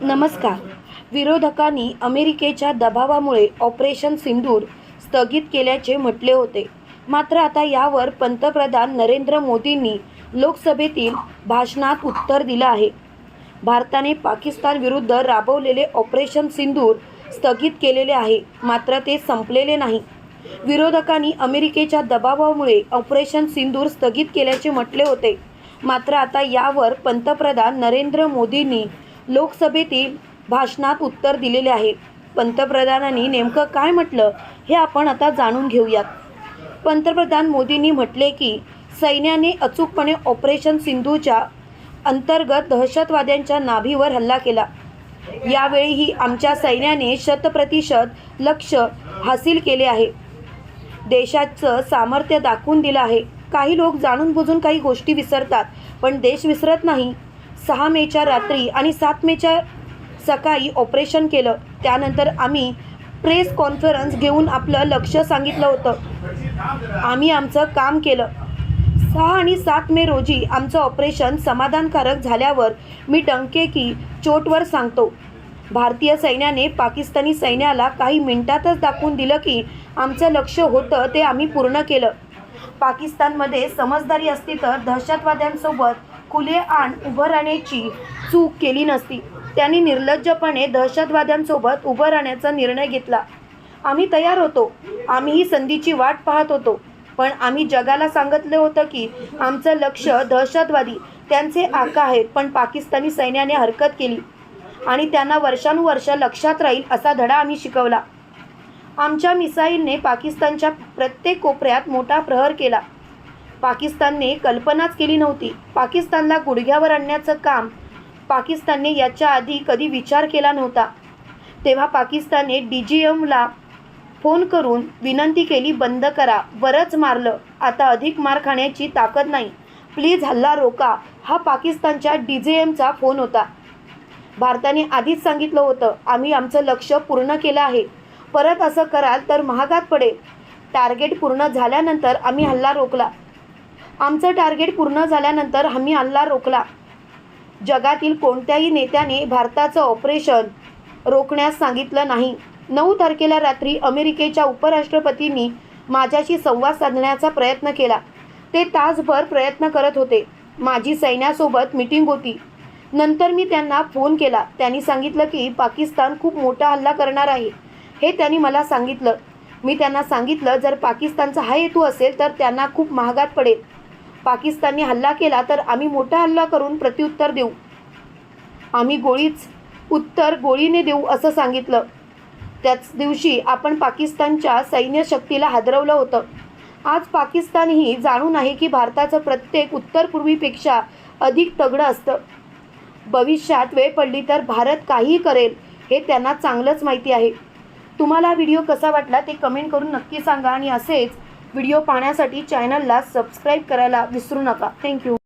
नमस्कार. विरोधकांनी अमेरिकेच्या दबावामुळे ऑपरेशन सिंदूर स्थगित केल्याचे म्हटले होते. मात्र आता यावर पंतप्रधान नरेंद्र मोदींनी लोकसभेतील भाषणात उत्तर दिलं आहे. भारताने पाकिस्तान विरुद्ध राबवलेले ऑपरेशन सिंदूर स्थगित केलेले आहे मात्र ते संपलेले नाही. विरोधकांनी अमेरिकेच्या दबावामुळे ऑपरेशन सिंदूर स्थगित केल्याचे म्हटले होते. मात्र आता यावर पंतप्रधान नरेंद्र मोदींनी लोकसभेतील भाषणात उत्तर दिलेले आहे. पंतप्रधानांनी नेमकं काय म्हटलं हे आपण आता जाणून घेऊयात. पंतप्रधान मोदींनी म्हटले की सैन्याने अचूकपणे ऑपरेशन सिंधूच्या अंतर्गत दहशतवाद्यांच्या नाभीवर हल्ला केला. यावेळीही आमच्या सैन्याने शतप्रतिशत लक्ष हासिल केले आहे. देशाचं सामर्थ्य दाखवून दिलं आहे. काही लोक जाणून बुजून काही गोष्टी विसरतात पण देश विसरत नाही. सहा मेच्या रात्री आणि सात मेच्या सकाळी ऑपरेशन केलं. त्यानंतर आम्ही प्रेस कॉन्फरन्स घेऊन आपलं लक्ष सांगितलं होतं. आम्ही आमचं काम केलं. सहा आणि सात मे रोजी आमचं ऑपरेशन समाधानकारक झाल्यावर मी डंकेकी चोटवर सांगतो. भारतीय सैन्याने पाकिस्तानी सैन्याला काही मिनिटातच दाखवून दिलं की आमचं लक्ष होतं ते आम्ही पूर्ण केलं. पाकिस्तानमध्ये समजदारी असती तर दहशतवाद्यांसोबत खुले आण उभं राहण्याची चूक केली नसती. त्यांनी निर्लज्जपणे दहशतवाद्यांसोबत उभं राहण्याचा निर्णय घेतला. आम्ही तयार होतो. आम्ही ही संधीची वाट पाहत होतो. पण आम्ही जगाला सांगितलं होतं की आमचं लक्ष दहशतवादी त्यांचे आका आहेत पण पाकिस्तानी सैन्याने हरकत केली. आणि त्यांना वर्षानुवर्ष लक्षात राहील असा धडा आम्ही शिकवला. आमच्या मिसाईलने पाकिस्तानच्या प्रत्येक कोपऱ्यात मोठा प्रहर केला. पाकिस्तानने कल्पनाच केली नव्हती. पाकिस्तानला गुडघ्यावर आणण्याचं काम पाकिस्तानने याच्या आधी कधी विचार केला नव्हता. तेव्हा पाकिस्तानने डी जी एमला फोन करून विनंती केली बंद करा बरंच मारलं आता अधिक मार खाण्याची ताकद नाही. प्लीज हल्ला रोका हा पाकिस्तानच्या डी जे एमचा फोन होता. भारताने आधीच सांगितलं होतं आम्ही आमचं लक्ष पूर्ण केलं आहे. परत असं कराल तर महागात पडेल. टार्गेट पूर्ण झाल्यानंतर आम्ही हल्ला रोखला. आमचं टार्गेट पूर्ण झाल्यानंतर आम्ही हल्ला रोखला. जगातील कोणत्याही नेत्याने भारताचं ऑपरेशन रोखण्यास सांगितलं नाही. नऊ तारखेला रात्री अमेरिकेच्या उपराष्ट्रपतींनी माझ्याशी संवाद साधण्याचा प्रयत्न केला. ते तासभर प्रयत्न करत होते. माझी सैन्यासोबत मीटिंग होती. नंतर मी त्यांना फोन केला. त्यांनी सांगितलं की पाकिस्तान खूप मोठा हल्ला करणार आहे. हे त्यांनी मला सांगितलं. मी त्यांना सांगितलं जर पाकिस्तानचा हा हेतू असेल तर त्यांना खूप महागात पडेल. पाकिस्तानने हल्ला केला तर आम्ही मोठा हल्ला करून प्रत्युत्तर देऊ. आम्ही गोळीच उत्तर गोळीने देऊ असं सांगितलं. त्याच दिवशी आपण पाकिस्तानच्या सैन्य शक्तीला हादरवलं होतं. आज पाकिस्तानही जाणून आहे की भारताचं प्रत्येक उत्तर पूर्वीपेक्षा अधिक तगडं असतं. भविष्यात वेळ पडली तर भारत काहीही करेल हे त्यांना चांगलंच माहिती आहे. तुम्हाला हा व्हिडिओ कसा वाटला ते कमेंट करून नक्की सांगा आणि असेच व्हिडिओ पाहण्यासाठी चॅनलला सबस्क्राईब करायला विसरू नका. थँक्यू.